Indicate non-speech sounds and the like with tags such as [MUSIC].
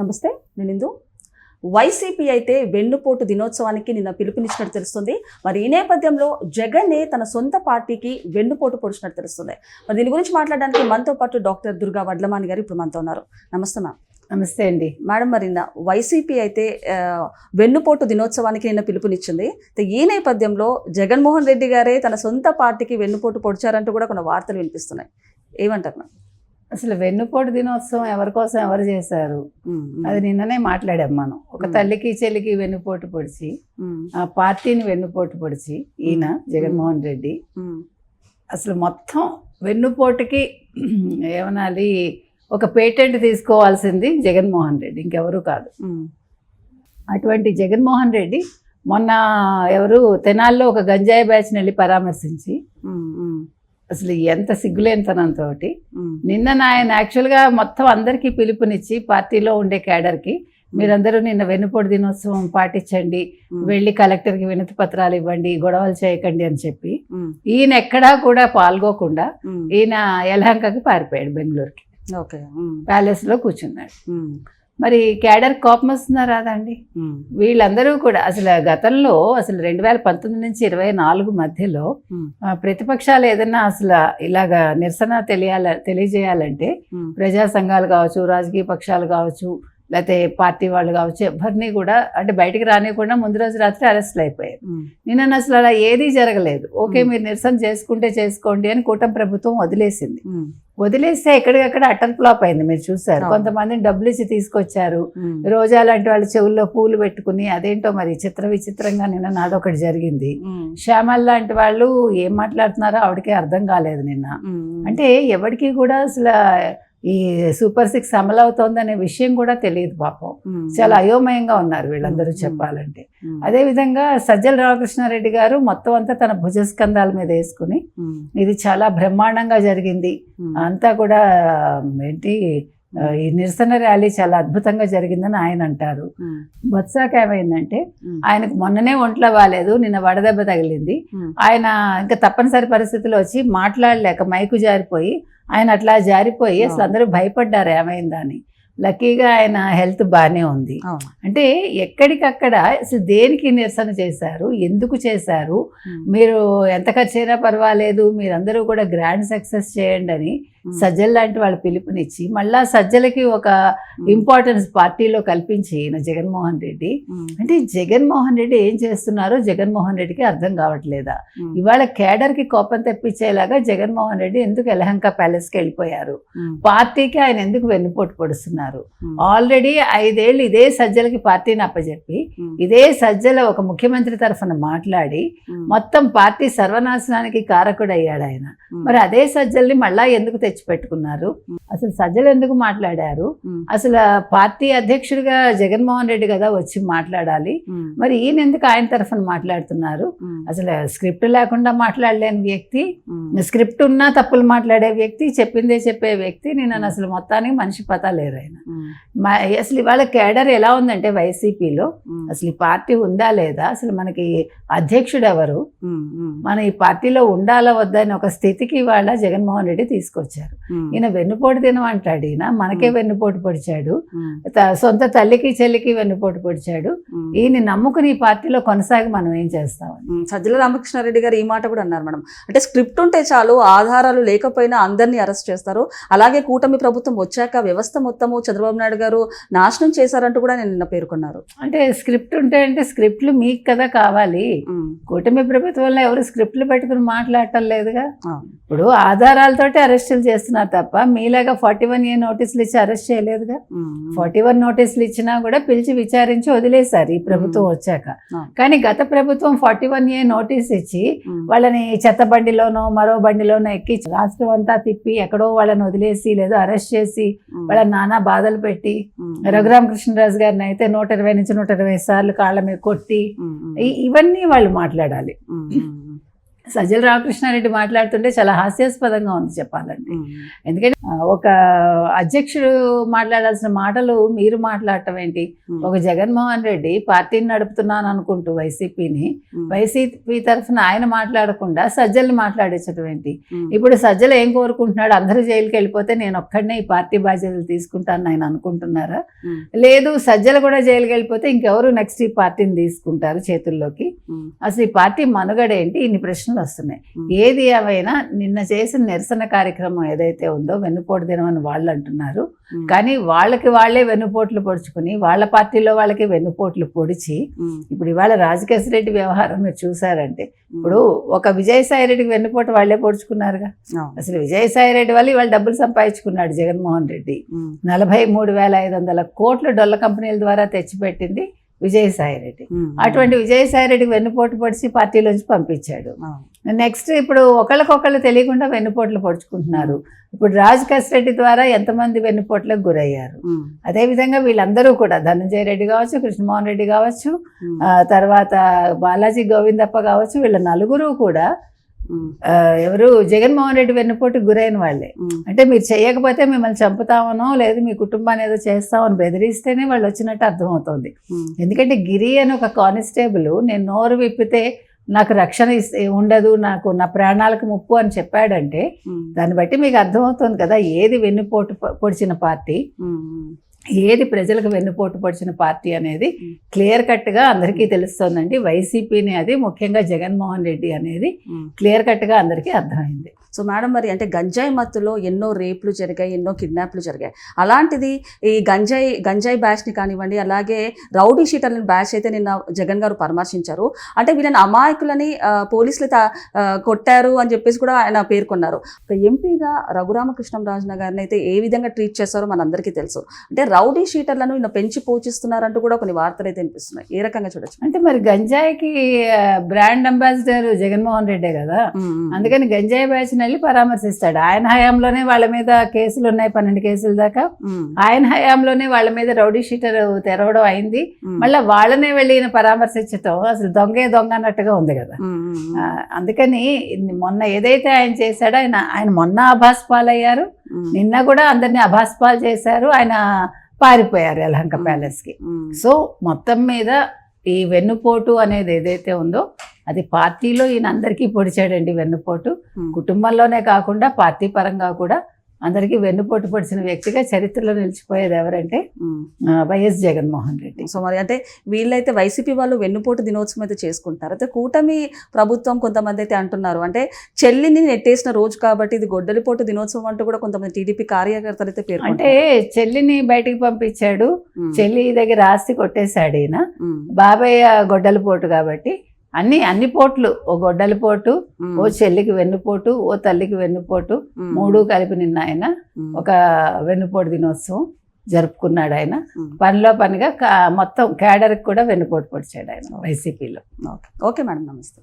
నమస్తే నేను ఇందు. వైసీపీ అయితే వెన్నుపోటు దినోత్సవానికి నిన్న పిలుపునిచ్చినట్టు తెలుస్తుంది. మరి ఈ నేపథ్యంలో జగన్నే తన సొంత పార్టీకి వెన్నుపోటు పొడిచినట్టు తెలుస్తుంది. మరి దీని గురించి మాట్లాడడానికి మనతో పాటు డాక్టర్ దుర్గా వడ్లమాని గారు ఇప్పుడు మనతో ఉన్నారు. నమస్తే మ్యామ్. నమస్తే అండి. మేడం మరి నిన్న వైసీపీ అయితే వెన్నుపోటు దినోత్సవానికి నిన్న పిలుపునిచ్చింది. అయితే ఈ నేపథ్యంలో జగన్మోహన్ రెడ్డి గారే తన సొంత పార్టీకి వెన్నుపోటు పొడిచారంటూ కూడా కొన్ని వార్తలు వినిపిస్తున్నాయి. ఏమంటారు మ్యామ్? అసలు వెన్నుపోటు దినోత్సవం ఎవరి కోసం ఎవరు చేశారు? అది నిన్ననే మాట్లాడాం మనం. ఒక. తల్లికి చెల్లికి వెన్నుపోటు పొడిచి ఆ పార్టీని వెన్నుపోటు పొడిచి ఈయన జగన్మోహన్ రెడ్డి. అసలు మొత్తం వెన్నుపోటుకి [CLEARS THROAT] ఏమనాలి ఒక పేటెంట్ తీసుకోవాల్సింది జగన్మోహన్ రెడ్డి ఇంకెవరు కాదు. అటువంటి జగన్మోహన్ రెడ్డి మొన్న ఎవరు తెనాల్లో ఒక గంజాయి బ్యాచ్ని వెళ్ళి పరామర్శించి అసలు ఎంత సిగ్గులేనితనంతో ఉమ్, నిన్న ఆయన యాక్చువల్గా మొత్తం అందరికీ పిలుపునిచ్చి పార్టీలో ఉండే క్యాడర్కి మీరందరూ నిన్న వెన్నుపోటు దినోత్సవం పాటించండి వెళ్ళి కలెక్టర్కి వినతి పత్రాలు ఇవ్వండి గొడవలు చేయకండి అని చెప్పి ఈయన ఎక్కడా కూడా పాల్గొకుండా ఈయన యలహంకకి పారిపోయాడు బెంగళూరుకి. ప్యాలెస్లో కూర్చున్నాడు. మరి క్యాడర్ కోపం వస్తుందా రాదండి వీళ్ళందరూ కూడా అసలు గతంలో అసలు రెండు వేల పంతొమ్మిది నుంచి ఇరవై నాలుగు మధ్యలో ప్రతిపక్షాలు ఏదన్నా అసలు ఇలాగా నిరసన తెలియాల తెలియజేయాలంటే ప్రజా సంఘాలు కావచ్చు రాజకీయ పక్షాలు కావచ్చు లేకపోతే పార్టీ వాళ్ళు కావచ్చు ఎవరిని కూడా అంటే బయటికి రానివ్వకుండా ముందు రోజు రాత్రి అరెస్ట్లు అయిపోయారు. నిన్న అసలు అలా ఏదీ జరగలేదు. ఓకే. మీరు నిరసన చేసుకుంటే చేసుకోండి అని కూటమి ప్రభుత్వం వదిలేసింది. వదిలేస్తే ఎక్కడికక్కడ అటర్ ఫ్లాప్ అయింది మీరు చూసారు. కొంతమందిని డబ్బులు ఇచ్చి తీసుకొచ్చారు. రోజా లాంటి వాళ్ళ చెవుల్లో పూలు పెట్టుకుని అదేంటో మరి చిత్ర విచిత్రంగా నిన్న నాదొకటి జరిగింది. శ్యామల్ లాంటి వాళ్ళు ఏం మాట్లాడుతున్నారో ఆవిడకే అర్థం కాలేదు నిన్న. అంటే ఎవరికి కూడా అసలు ఈ సూపర్ సిక్స్ అమలు అవుతోందనే విషయం కూడా తెలియదు పాపం. చాలా అయోమయంగా ఉన్నారు వీళ్ళందరూ. చెప్పాలంటే. ఉమ్, అదే విధంగా సజ్జల రామకృష్ణారెడ్డి గారు మొత్తం అంతా తన భుజస్కంధాల మీద వేసుకుని ఇది చాలా బ్రహ్మాండంగా జరిగింది. అంతా కూడా ఏంటి ఈ నిరసన ర్యాలీ చాలా అద్భుతంగా జరిగిందని ఆయన అంటారు. బొత్సాక ఏమైందంటే ఆయనకు మొన్ననే ఒంట్లో బాగాలేదు నిన్న వడదెబ్బ తగిలింది. ఆయన ఇంకా తప్పనిసరి పరిస్థితిలో వచ్చి మాట్లాడలేక మైకు జారిపోయి ఆయన అట్లా జారిపోయి అసలు అందరూ భయపడ్డారు ఏమైందని. లక్కీగా ఆయన హెల్త్ బాగానే ఉంది. అంటే ఎక్కడికక్కడ అసలు దేనికి నిరసన చేశారు? ఎందుకు చేశారు? మీరు ఎంత ఖర్చు అయినా పర్వాలేదు మీరందరూ కూడా గ్రాండ్ సక్సెస్ చేయండి అని సజ్జల లాంటి వాళ్ళు పిలుపునిచ్చి మళ్ళా సజ్జలకి ఒక ఇంపార్టెన్స్ పార్టీలో కల్పించి ఈయన జగన్మోహన్ రెడ్డి. అంటే జగన్మోహన్ రెడ్డి ఏం చేస్తున్నారో జగన్మోహన్ రెడ్డికి అర్థం కావట్లేదా? ఇవాళ కేడర్కి కోపం తెప్పించేలాగా జగన్మోహన్ రెడ్డి ఎందుకు ఎలహంక ప్యాలెస్కి వెళ్ళిపోయారు? పార్టీకి ఆయన ఎందుకు వెన్నుపోటు పొడుస్తున్నారు? ఆల్రెడీ ఐదేళ్ళు ఇదే సజ్జలకి పార్టీని అప్పచెప్పి ఇదే సజ్జల ఒక ముఖ్యమంత్రి తరఫున మాట్లాడి మొత్తం పార్టీ సర్వనాశనానికి కారకుడయ్యాడు ఆయన. మరి అదే సజ్జల్ని మళ్ళా ఎందుకు తెచ్చిపెట్టుకున్నారు. అసలు సజ్జలు ఎందుకు మాట్లాడారు? అసలు పార్టీ అధ్యక్షుడిగా జగన్మోహన్ రెడ్డి కదా వచ్చి మాట్లాడాలి. మరి ఈయన ఎందుకు ఆయన తరఫున మాట్లాడుతున్నారు? అసలు స్క్రిప్ట్ లేకుండా మాట్లాడలేని వ్యక్తి స్క్రిప్ట్ ఉన్నా తప్పులు మాట్లాడే వ్యక్తి చెప్పిందే చెప్పే వ్యక్తి నేను అసలు మొత్తానికి మనిషి పతా లేరు ఆయన. అసలు ఇవాళ కేడర్ ఎలా ఉందంటే వైసీపీలో అసలు ఈ పార్టీ ఉందా లేదా? అసలు మనకి అధ్యక్షుడు ఎవరు? మన ఈ పార్టీలో ఉండాలా వద్దా అని ఒక స్థితికి ఇవాళ జగన్మోహన్ రెడ్డి తీసుకొచ్చారు. ఉమ్, ఈయన వెన్నుపోటు తినం అంటాడు ఈయన. మనకే వెన్నుపోటు పొడిచాడు. సొంత తల్లికి చెల్లికి వెన్నుపోటు పొడిచాడు. ఈయన నమ్ముకుని ఈ పార్టీలో కొనసాగి మనం ఏం చేస్తామని ఉమ్, సజ్జల రామకృష్ణారెడ్డి గారు ఈ మాట కూడా అన్నారు మేడం. అంటే స్క్రిప్ట్ ఉంటే చాలు ఆధారాలు లేకపోయినా అందరినీ అరెస్ట్ చేస్తారు. అలాగే కూటమి ప్రభుత్వం వచ్చాక వ్యవస్థ మొత్తము చంద్రబాబు నాయుడు గారు నాశనం చేశారంటూ కూడా నేను నిన్న పేర్కొన్నారు. అంటే స్క్రిప్ట్ ఉంటే అంటే స్క్రిప్ట్లు మీకు కదా కావాలి. కూటమి ప్రభుత్వంలో ఎవరు స్క్రిప్ట్లు పెట్టుకుని మాట్లాడటం లేదుగా. ఇప్పుడు ఆధారాలతోటి అరెస్టులు చేస్తున్నారు తప్ప మీలాగా ఫార్టీ వన్ ఏ నోటీసులు ఇచ్చి అరెస్ట్ చేయలేదుగా? ఫార్టీ వన్ నోటీసులు ఇచ్చినా కూడా పిలిచి విచారించి వదిలేశారు ఈ ప్రభుత్వం వచ్చాక. కానీ గత ప్రభుత్వం ఫార్టీ వన్ ఏ నోటీస్ ఇచ్చి వాళ్ళని చెత్త బండిలోనో మరో బండిలోనో ఎక్కి రాష్ట్రం అంతా తిప్పి ఎక్కడో వాళ్ళని వదిలేసి లేదా అరెస్ట్ చేసి వాళ్ళ నానా బాధలు పెట్టి రఘురామ కృష్ణరాజు గారిని అయితే నూట ఇరవై నుంచి నూట ఇరవై సార్లు కాళ్ళ మీద కొట్టి ఇవన్నీ వాళ్ళు మాట్లాడాలి. సజ్జల రామకృష్ణారెడ్డి మాట్లాడుతుంటే చాలా హాస్యాస్పదంగా ఉంది చెప్పాలంటే ఉమ్. ఎందుకంటే ఒక అధ్యక్షుడు మాట్లాడాల్సిన మాటలు మీరు మాట్లాడటం ఏంటి. ఒక జగన్మోహన్ రెడ్డి పార్టీని నడుపుతున్నాను అనుకుంటూ వైసీపీని. వైసీపీ తరఫున ఆయన మాట్లాడకుండా సజ్జల్ని మాట్లాడించడం ఏంటి. ఇప్పుడు సజ్జలు ఏం కోరుకుంటున్నాడు అందరూ జైలుకి వెళ్ళిపోతే నేను ఒక్కడనే ఈ పార్టీ బాధ్యతలు తీసుకుంటాను ఆయన అనుకుంటున్నారా. లేదు సజ్జలు కూడా జైలుకి వెళ్ళిపోతే ఇంకెవరు నెక్స్ట్ ఈ పార్టీని తీసుకుంటారు చేతుల్లోకి. అసలు ఈ పార్టీ మనుగడ ఏంటి ఇన్ని ప్రశ్నలు వస్తున్నాయి ఉమ్. ఏది ఏమైనా నిన్న చేసిన నిరసన కార్యక్రమం ఏదైతే ఉందో వెన్నుపోటు దినం అని వాళ్ళు అంటున్నారు. కానీ వాళ్ళకి వాళ్ళే వెన్నుపోట్లు పొడుచుకుని వాళ్ళ పార్టీలో వాళ్ళకి వెన్నుపోట్లు పొడిచి. ఇప్పుడు ఇవాళ రాజకేశ్వర రెడ్డి వ్యవహారం మీరు చూసారంటే. ఇప్పుడు ఒక విజయసాయి రెడ్డికి వెన్నుపోటు వాళ్ళే పొడుచుకున్నారుగా. అసలు విజయసాయి రెడ్డి వల్ల ఇవాళ డబ్బులు సంపాదించుకున్నాడు జగన్మోహన్ రెడ్డి. నలభై మూడు వేల ఐదు వందల కోట్ల డొల్ల కంపెనీల ద్వారా తెచ్చిపెట్టింది విజయసాయి రెడ్డి ఉమ్. అటువంటి విజయసాయి రెడ్డికి వెన్నుపోటు పొడిచి పార్టీలోంచి పంపించాడు. నెక్స్ట్ ఇప్పుడు ఒకళ్ళకొకళ్ళు తెలియకుండా వెన్నుపోట్లు పొడుచుకుంటున్నారు ఇప్పుడు రాజ్ రెడ్డి ద్వారా ఎంతమంది వెన్నుపోట్లకు గురయ్యారు. అదేవిధంగా వీళ్ళందరూ కూడా ధనంజయ రెడ్డి కావచ్చు కృష్ణమోహన్ రెడ్డి కావచ్చు తర్వాత బాలాజీ గోవిందప్ప కావచ్చు వీళ్ళ నలుగురు కూడా ఎవరు జగన్మోహన్ రెడ్డి వెన్నుపోటుకు గురైన వాళ్ళే. అంటే మీరు చేయకపోతే మిమ్మల్ని చంపుతామనో లేదు మీ కుటుంబాన్ని ఏదో చేస్తామని బెదిరిస్తేనే వాళ్ళు వచ్చినట్టు అర్థమవుతుంది. ఎందుకంటే గిరి అని ఒక కానిస్టేబుల్ నేను నోరు విప్పితే నాకు రక్షణ ఉండదు నాకు నా ప్రాణాలకు ముప్పు అని చెప్పాడంటే. దాన్ని బట్టి మీకు అర్థమవుతుంది కదా ఏది వెన్నుపోటు పొడిచిన పార్టీ. ఏది ప్రజలకు వెన్నుపోటు పొడిచిన పార్టీ అనేది. క్లియర్ కట్గా అందరికీ తెలుస్తోందండి వైసీపీని అది ముఖ్యంగా జగన్మోహన్ రెడ్డి అనేది. క్లియర్ కట్గా అందరికీ అర్థమైంది సో మేడం మరి అంటే గంజాయి మత్తులో ఎన్నో రేపులు జరిగాయి ఎన్నో కిడ్నాప్లు జరిగాయి. అలాంటిది ఈ గంజాయి గంజాయి బ్యాచ్ని కానివ్వండి అలాగే రౌడీ షీటర్లని బ్యాచ్ అయితే నిన్న జగన్ గారు పరామర్శించారు. అంటే వీళ్ళని అమాయకులని పోలీసులు కొట్టారు అని చెప్పేసి కూడా ఆయన పేర్కొన్నారు. ఒక ఎంపీగా రఘురామకృష్ణంరాజు గారిని అయితే ఏ విధంగా ట్రీట్ చేస్తారో మనందరికీ తెలుసు. అంటే రౌడీ షీటర్లను ఈయన పెంచి పోషిస్తున్నారంటూ కూడా కొన్ని వార్తలు అయితే వినిపిస్తున్నాయి. ఏ రకంగా చూడొచ్చు? అంటే మరి గంజాయికి బ్రాండ్ అంబాసిడర్ జగన్మోహన్ రెడ్డే కదా? అందుకని గంజాయి బ్యాచ్ని వెళ్ళి పరామర్శిస్తాడు. ఆయన హయాంలోనే వాళ్ళ మీద కేసులు ఉన్నాయి పన్నెండు కేసుల దాకా. ఆయన హయాంలోనే వాళ్ళ మీద రౌడీ షీటర్ తెరవడం అయింది. మళ్ళీ వాళ్ళనే వెళ్ళి ఈయన పరామర్శించటం అసలు దొంగే దొంగ అన్నట్టుగా ఉంది కదా. అందుకని మొన్న ఏదైతే ఆయన చేశాడో ఆయన ఆయన మొన్న అభాస్ పాలయ్యారు. నిన్న కూడా అందరినీ అభాస్ పాలు చేశారు. ఆయన పారిపోయారు యలహంక. ప్యాలెస్కి. సో మొత్తం మీద ఈ వెన్నుపోటు అనేది ఏదైతే ఉందో అది పార్టీలో ఈయన అందరికీ పొడిచాడండి వెన్నుపోటు. కుటుంబంలోనే కాకుండా పార్టీ పరంగా కూడా అందరికీ వెన్నుపోటు పొడిచిన వ్యక్తిగా చరిత్రలో నిలిచిపోయేది ఎవరంటే వైఎస్ జగన్మోహన్ రెడ్డి. సో మరి అంటే వీళ్ళైతే వైసీపీ వాళ్ళు వెన్నుపోటు దినోత్సవం అయితే చేసుకుంటారు. అయితే కూటమి ప్రభుత్వం కొంతమంది అయితే అంటున్నారు. అంటే చెల్లిని నెట్టేసిన రోజు కాబట్టి ఇది గొడ్డలిపోటు దినోత్సవం అంటూ కూడా కొంతమంది టీడీపీ కార్యకర్తలు అయితే అంటే పేర్కొంటారు చెల్లిని బయటికి పంపించాడు చెల్లి దగ్గర ఆస్తి కొట్టేశాడు ఈయన. బాబయ్య గొడ్డల పోటు కాబట్టి అన్ని అన్ని పోట్లు. ఓ గొడ్డల పోటు ఓ చెల్లికి వెన్నుపోటు ఓ తల్లికి వెన్నుపోటు మూడు కలిపి నిన్న ఆయన ఒక వెన్నుపోటు దినోత్సవం జరుపుకున్నాడు ఆయన. పనిలో పనిగా మొత్తం క్యాడర్కి కూడా వెన్నుపోటు పొడిచాడు ఆయన వైసీపీలో. ఓకే ఓకే మేడం నమస్తే.